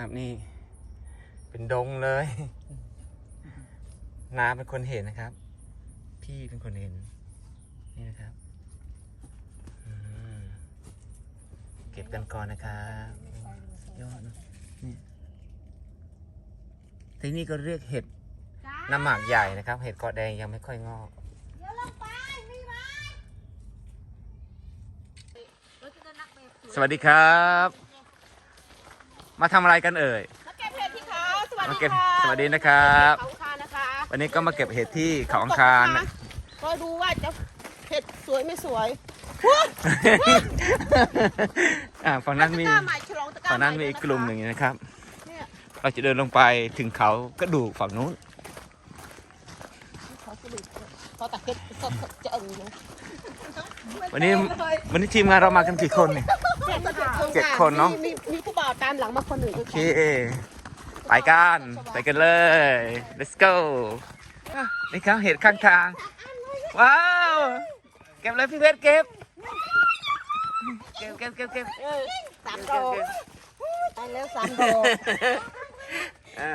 นะครับนี่ เป็นดงเลยน้าเป็นคนเห็นนะครับ พี่เป็นคนเห็น นี่นะครับอืมเก็บกันก่อนนะครับยอดนะนี่ที่นี่ก็เรียกเห็ดน้ำหมากใหญ่นะครับ เห็ดเกาะแดงยังไม่ค่อยงอกเดี๋ยวลงไปมีไหมเราจะได้นักไปสวยสวัสดีครับ มาทำอะไรกันเอ่ย มาเก็บเห็ดที่เขาสวัสมาดีเก็บค่ะสวัสดีนะครับ เขาคานะคะวันนี้ก็มาเก็บเห็ดที่เขาอังคารนะคอยดูว่าจะเห็ดสวยไม่สวยอ่าฝั่งนั้นมีตะกร้าใหม่ฉลองตะกร้าฝั่งนั้นมีใหอีกกลุ่มหนึ่งนะครับ เนี่ยเราจะเดินลงไปถึงเขากระดูกฝั่งนู้น เขาสรุปเขาตัดเห็ดสดๆจะเออเลยวันนี้วันนี้ทีมงานเรามากันกี่คนเนี่ย เจ็ดคนเนอะ มีมีผู้บ่าวตามหลังมาคนหนึ่งโอเค ไปกัน ไปกันเลย let's go อะนี่ครับเห็ดข้างทาง ว้าว เก็บเลยพี่เพชรเก็บ เก็บเก็บเก็บเก็บเออสามเก็ดบอกเก็บไปแล้วสามดอกอ่า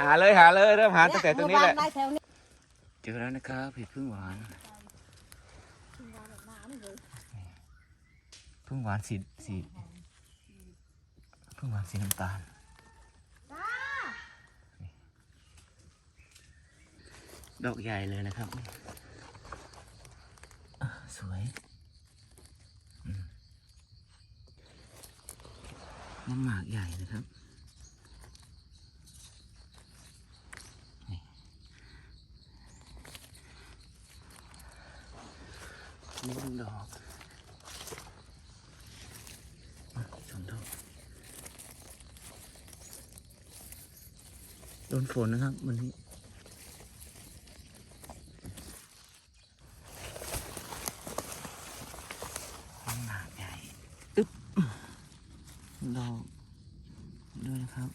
หาเลยหาเลยเริ่มหาตั้งแต่ตรงนี้แหละได้แถวนี้เจอแล้วนะครับเห็ดพึ่งหวานพึ่งหวานสีสี พึ่งหวานสีน้ำตาลนี่ดอกใหญ่เลยนะครับอะสวยอืมน้ำหมากใหญ่นะครับนี่หนึ่งดอกอะสองดอก โดนฝนนะครับวันนี้ น้ำหนักใหญ่ อึ๊บดอกด้วยนะครับ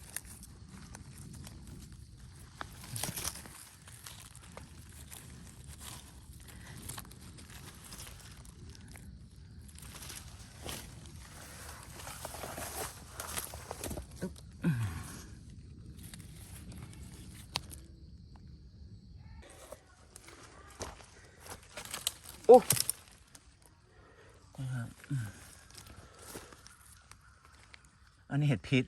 โอ้นะครับอืมอันนี้เห็ดพิษ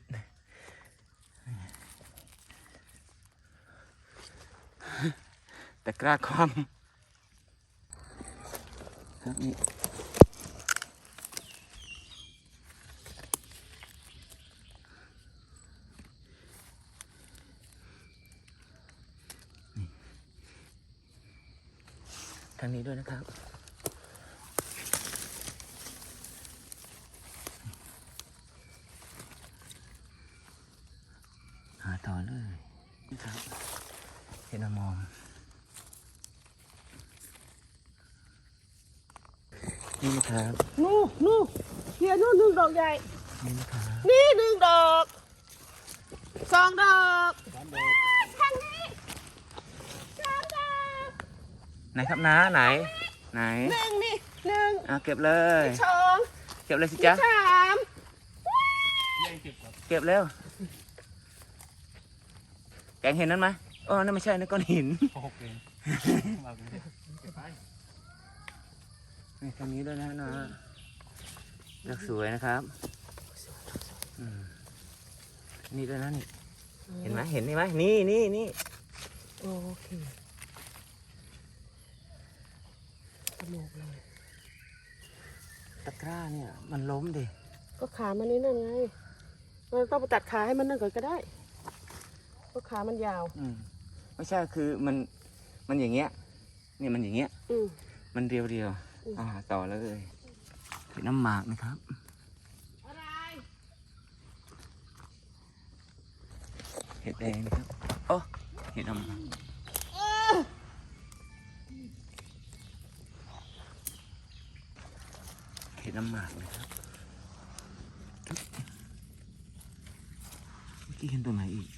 แต่กล้าความครับนี่นี่ ทางนี้ด้วยนะครับ หาต่อเลยนี่ครับเห็นมองนี่นะครับนู่นนู่นเฮียนู่นหนึ่งดอกใหญ่ นี่นะครับนี่หนึ่งดอกสองดอกทางนี้สามดอก ไหนครับน้าไหน ไหนหนึ่งนี่หนึ่งอะเก็บเลย สองเก็บเลยสิจ๊ะ สามเก็บเร็วแกงเห็นนั้นไหมอ๋อนั่นไม่ใช่นั่นก้อนหินนี่ตรงนี้ด้วยนะนะดอกสวยนะครับอืมนี่ด้วยนะนี่ เห็นไหมเห็นไหมนี่นี่นี่ โอเค สนุกเลย ตะกร้าเนี่ย มันล้มดิ ก็ขามันนี่นั่นไงเราต้องไปตัดขาให้มันนั่นก่อนก็ได้เพราะขามันยาว อืมไม่ใช่คือมันมันอย่างเงี้ย เนี่ยมันอย่างเงี้ย อืม มันเรียวเรียวๆอืม อ่าต่อเลยคือน้ำหมากนะครับ อะไร เห็ดแดงนะครับ มากนะครับเมื่อกี้เห็นตัวไหนอีก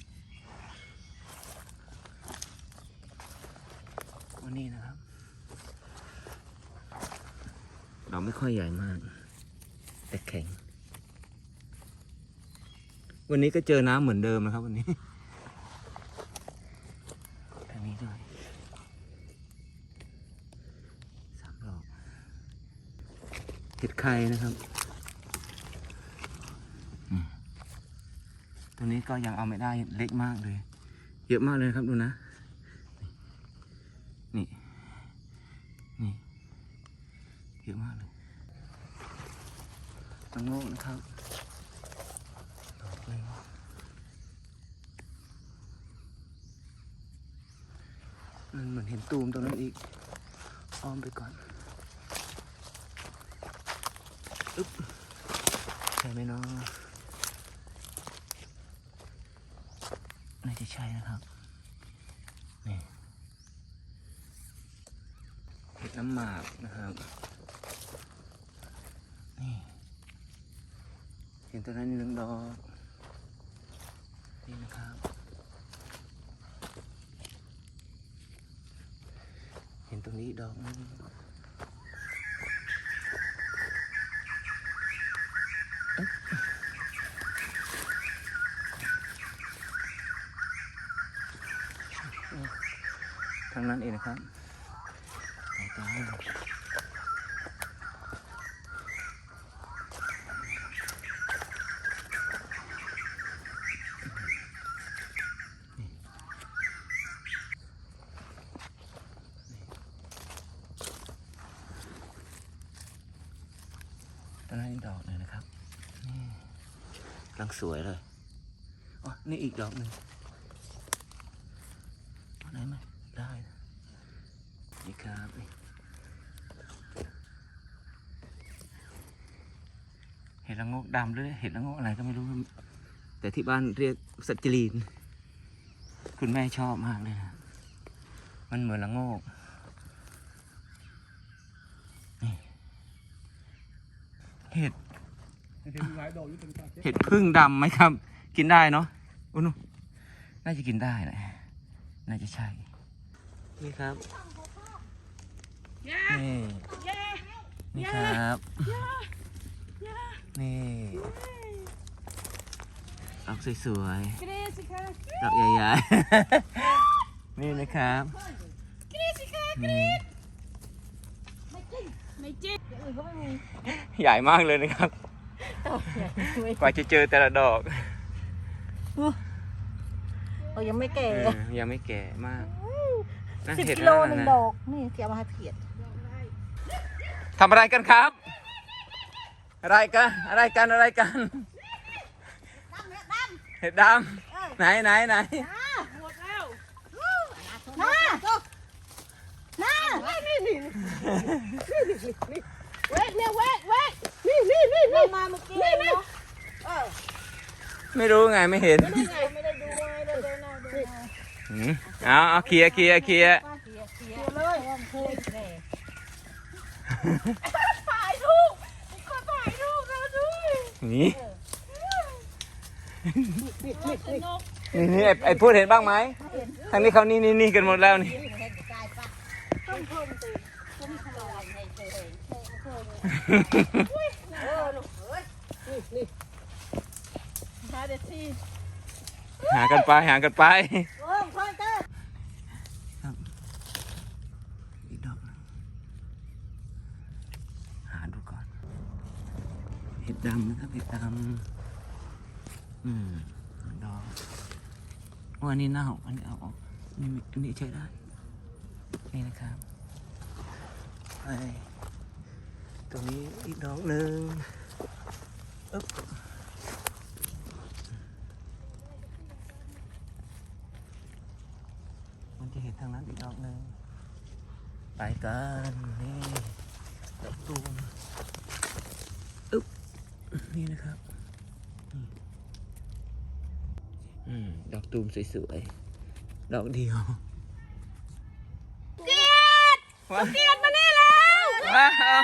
วันนี้นะครับ เราไม่ค่อยใหญ่มาก แต่แข็ง วันนี้ก็เจอน้ำเหมือนเดิมนะครับวันนี้ทางนี้ด้วยสามดอก เห็ดไข่นะครับตัวนี้ก็ยังเอาไม่ได้เล็กมากเลย เยอะมากเลยครับดูนะ นี่ นี่ เยอะมากเลยตังโง่นะครับดอกหนึ่งมันเหมือนเห็นตูมตรงนั้นอีกอ้อมไปก่อน อึ๊บใช่ไหมเนาะน่าจะใช่นะครับนี่เห็ดน้ำหมากนะครับนี่เห็นตัวนั้นหนึ่งดอกนี่นะครับ เห็นตรงนี้อีกดอกหนึงเอ๊ะทาง นั้นเองนะครับไปต่อตรงนั้นอีกดอกหนึ่งนะครับ นี่กำลังสวยเลย อ๋อ นี่อีกดอกหนึ่งเอาไหนมาได้นะนี่ครับนี่เห็ ดละโงกดำหรือเห็ดละโงกอะไรก็ไม่รู้ แต่ที่บ้านเรียกสัจจลีน คุณแม่ชอบมากเลยนะมันเหมือนละโงกนี่เห็ดเห็นหลายดอกอยู่ตรงกลางเห็ดพึ่งดำไหมครับ กินได้เนาะอุ้นุน่าจะกินได้แหละน่าจะใช่ นี่ครับ นี่นี่ครับ นี่ดอกสวยกรีสิคะๆดอกใหญ่ๆ นี่นะครับกรีสิคะนี่ไม่จริงอื่นก็ไม่มีใหญ่มากเลยนะครับ กว่าจะเจอแต่ละดอกเออยังไม่แก่เออยังไม่แก่มากน่าสิบเห็ดกิโลมากหนึ่งนะดอก นี่เทียมมาให้เขียดทำอะไรกันครับ อะไรกันอะไรกันอะไรกันเห็ดดำไหนไหนไหนหมดแล้วน้าน้านี่นี่นี่เวทเนี่ยเวทเวทนี่นี่นี่นี่มาเมื่อกี้นี่นี่เออไม่รู้ไงไม่เห็นนี่ไงไม่ได้ดูไงเดินเดินเอาเดินเอาหืมเอาเอาเคลียร์เคลียร์เคลียร์เสียเสียเลยพูดแน่ถ่ายรูปขอถ่ายรูปเราด้วย นี่สนุกนี่นี่ไอ้ไอ้พูดเห็นบ้างไหมทางนี้เขานี่นี่นี่กันหมดแล้วนี่ต้องเพิ่มตีต้มขนมในเจอเออลูกเอ้ยนี่นี่หาเด็ดที่หากันไปหากันไป โอ้ยพ่อเจ้า อีกดอกหนึ่งหาดูก่อน เห็ดดำนะครับเห็ดดำอืมดอกอันนี้เน่าอันนี้เอาออกอันนี้อันนี้ใช้ได้ นี่นะครับไปตรงนี้อีกดอกหนึ่งอึ๊บมันจะเห็นทางนั้นอีกดอกหนึ่งไปกันนี่ดอกตูม นี่นะครับนี่อืมดอกตูมสวยๆ ดอกเดียวเกียดว้าวเกียดมานี่แล้วว้าว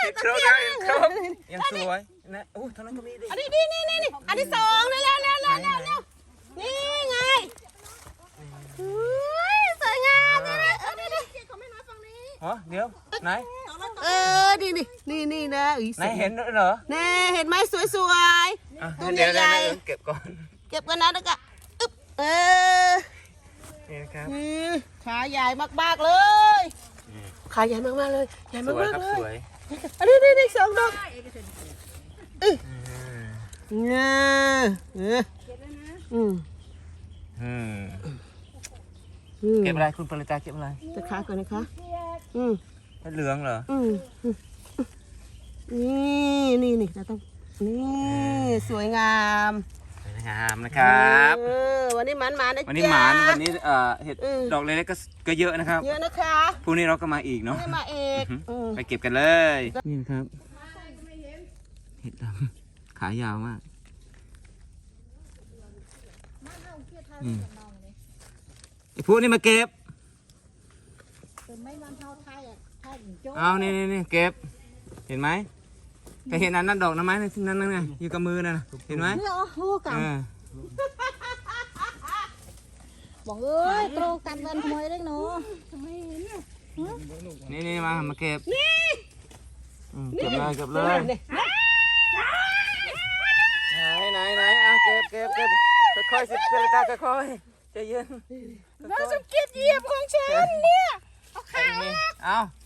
เห็นครบแล้วเห็นครบยังสวยนะโอ้ยทางนั้นก็มีดิอันนี้นี่นี่นี่นี่อันที่สองนี่แล้วแล้วแล้วแล้วแล้วนี่ไงอุ้ยสวยงามนี่นี่เออนี่นี่เขาไม่น้อยฝั่งนี้ฮะเดี๋ยวไหนเออนี่นี่นี่นี่นะอุ้ยไหนเห็นเหรอแน่เห็นไหมสวยสวย อะตุ้มเดี๋ยวใหญ่เดี๋ยวเดี๋ยวเก็บก่อนเก็บกันนะแล้วก็อึ๊บเออนี่นะครับอืมขาใหญ่มากๆเลยขาใหญ่มากๆเลยใหญ่สวยมากครับๆเลสยวยอันนี้นี่นี่สองดอกอืมเงาเอออืมอืมอืมเก็บอะไรคุณปริตาเก็บอะไร จะขาก่อนนะคะ อืม เหลืองเหรออืมอืมนี่นี่นี่เราต้อง นี่สวยงามสวยงามนะครับ เออวันนี้หมันมานะวันนี้จ๊ะหมานวันนี้เอ่อเห็ดอืม ดอกเล็กๆก็ก็เยอะนะครับเยอะนะคะพรุ่งนี้เราก็มาอีกเนาะ ไม่มาเอกอือหืออืมไปเก็บกันเลย นี่นะครับ เห็ดดำขายาวมากอืมไอ้พวกนี้มาเก็บ เอานี่นี่นี่เก็บ เห็นไหมแต่เห็นอันนั้นดอกนะไม้นั่นนั่นนั่นไงอยู่กับมือนั่นน่ะเห็นไหมนี่เหรอโอ้กเออบอกเอ้ยโตรกันวันขโมยเล็กหนูนี่นี่มามาเก็บอืมเก็บเลยเก็บเลยนี่ไหนไหนไหนอะเก็บเก็บเก็บค่อยๆสิเจริญตาค่อยๆใจเย็นน้องสมเกียรติเหยียบของฉันเนี่ยเอาขาไอ้นี่เอาเอาขาแกงดูดู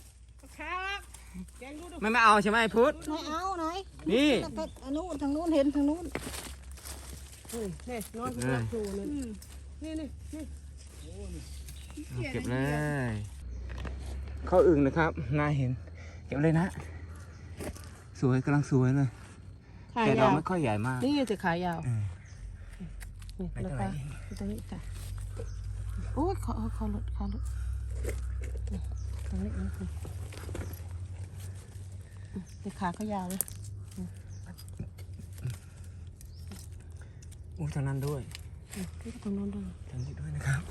ไม่ไม่เอาใช่ไหมไอ้พุทธไหนเอาไหนนี่แต่อันนู้นทางนู้นเห็นทางนู้นนี่นี่นอนเก็บนเลอยนอยู่เลยนี่นี่นี่เก็บเลยเข้าอึ่งนะครับนายเห็น เก็บเลยนะ สวยกำลังสวยเลยขาแต่ดยาอกวไม่ค่อยใหญ่มาก นี่จะขายาวอืมนี่ไม่แล้วเท่าไหก็ร่ตรงนี้จ้ะโอ้ยเขาเขาหลุดเขาหลุดนี่ตรงนี้นี่นี่ แต่ขาเขายาวเลยอู้ทางนั้นด้วยนี่ที่ตรงโน้นด้วยทางนี้ด้วยนะครับ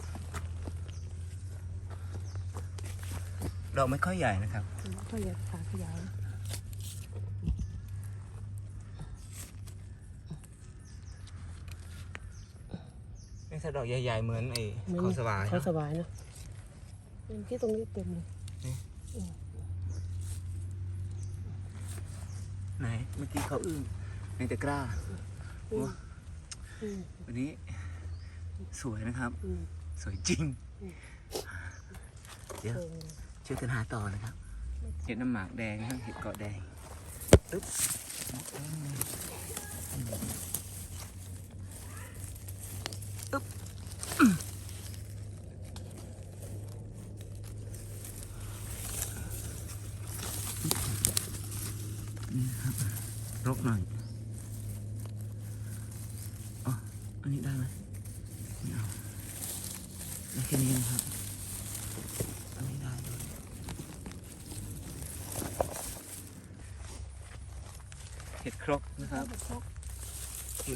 ดอกไม่ค่อยใหญ่นะครับเขายาวขาเขายาวเลยนี่ถ้าดอกใหญ่ๆเหมือนไอ้เขาสวายเขาสบายนะที่ตรงนี้เต็มเลย ไหนเมื่อกี้เขาอึ้งในตะกร้าอืมว้าอืมวันนี้สวยนะครับอืมสวยจริง เดี๋ยวช่วยกันหาต่อนะครับ เห็ดน้ำหมากแดงนะครับเห็ดเกาะแดงตึ๊บอึ๊บนี่ครับรกหน่อยอ๋ออันนี้ได้ไหมไม่เอาได้แค่นี้นะครับ อันนี้ได้ด้วย เห็ดครกนะครับ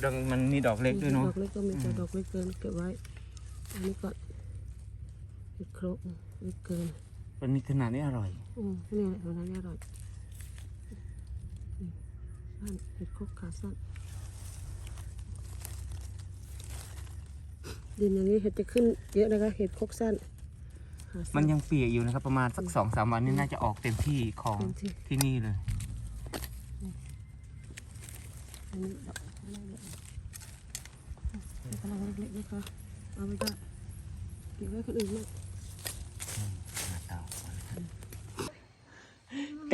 ดังมันมีดอกเล็กด้วยเนาะดอกเล็กก็มีแต่ดอกเล็กเกินเก็บไว้ อันนี้ก็เล็กครบเล็กเกินมันมีขนาดนี้อร่อยอืมนี่แหละวันนั้นอร่อยอืมสั้นเห็ดครกขาสั้นดินอย่างนี้เห็ดจะขึ้นเยอะนะคะเห็ดครกสั้นขาสั้มันยังเปียกอยู่นะครับ ประมาณสักสองสามวันนี่น่าจะออกเต็มที่ของเต็มที่ที่นี่เลย อันนี้ดอกอันนี้ดอกกำลังเล็กๆนะคะเอาไว้ก็เก็บไว้คนอื่นมาก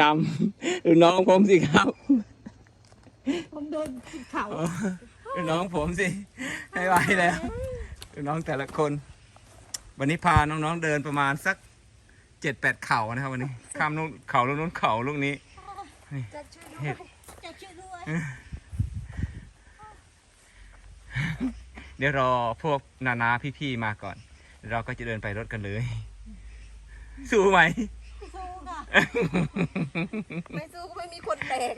กรรมดูน้องผมสิครับ ผมโดนกินเขาดูน้องผมสิให้ไหวแล้วดูน้องแต่ละคน วันนี้พาน้องๆเดินประมาณสักเจ็ดแปดเข่านะครับวันนี้ข้ามนู้นเข่าลูกนู้นเข่าลูกนี้จะช่วยด้วเห็ยดจะช่วยด้วย เดี๋ยวรอพวกนานาพี่ๆมาก่อน เราก็จะเดินไปรถกันเลย สู้ไหม สู้ค่ะ ไม่สู้ก็ไม่มีคนแบก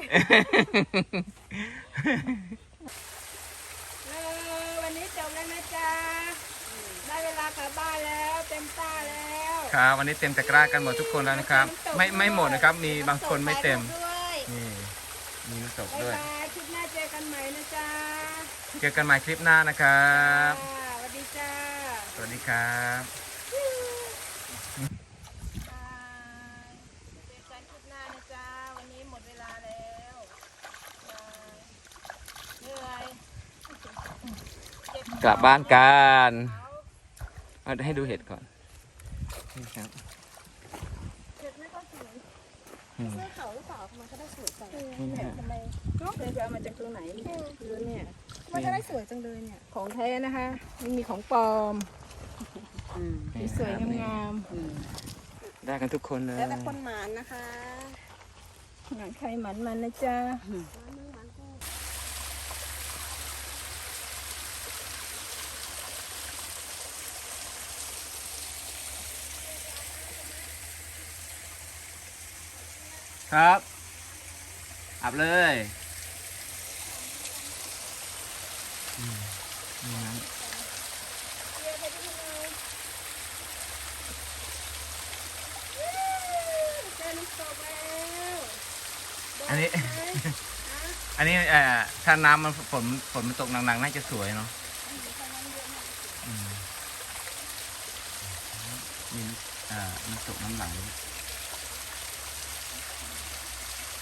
เออวันนี้จบแล้วนะจ๊ะ ได้เวลากลับบ้านแล้วเต็มตาแล้วครับวันนี้เต็มตะกร้ากันหมดทุกคนแล้วนะครับ ไม่ไม่หมดนะครับ มีบางคนไม่เต็มด้วยนี่มีน้ำตกบ๊ายด้วยบายคลิปหน้าเจอกันใหม่นะจ๊ะ เจอกันใหม่คลิปหน้านะครับจ้าสวัสดีจ้าสวัสดีครับเจอกันคลิปหน้านะจ๊ะวันนี้หมดเวลาแล้วบายเหนื่อยกลับบ้านกันเอาให้ดูเห็ดก่อนนี่ครับ เห็ดไม่ก็สวย อืม เสื้อเขาหรือเปล่ามันก็ได้สวยจังนี่ฮะทำไมน้องเคยไปเอามาจากตรงไหนคือเนี่ยมันจะได้สวยจังเลยเนี่ย ของแท้นะคะไม่มีของปลอมนี่สวยครับนี่งามได้กันทุกคนเลยแล้วแต่คนหมานนะคะๆงานใครหมันมันนะจ๊ะ ครับอาบเลยนี่นะอันนี้ อันนี้เอ่อถ้าน้ำมันฝนฝนมันตกหนักๆน่าจะสวยเนาะมมีอ่าน้ำตกน้ำไหล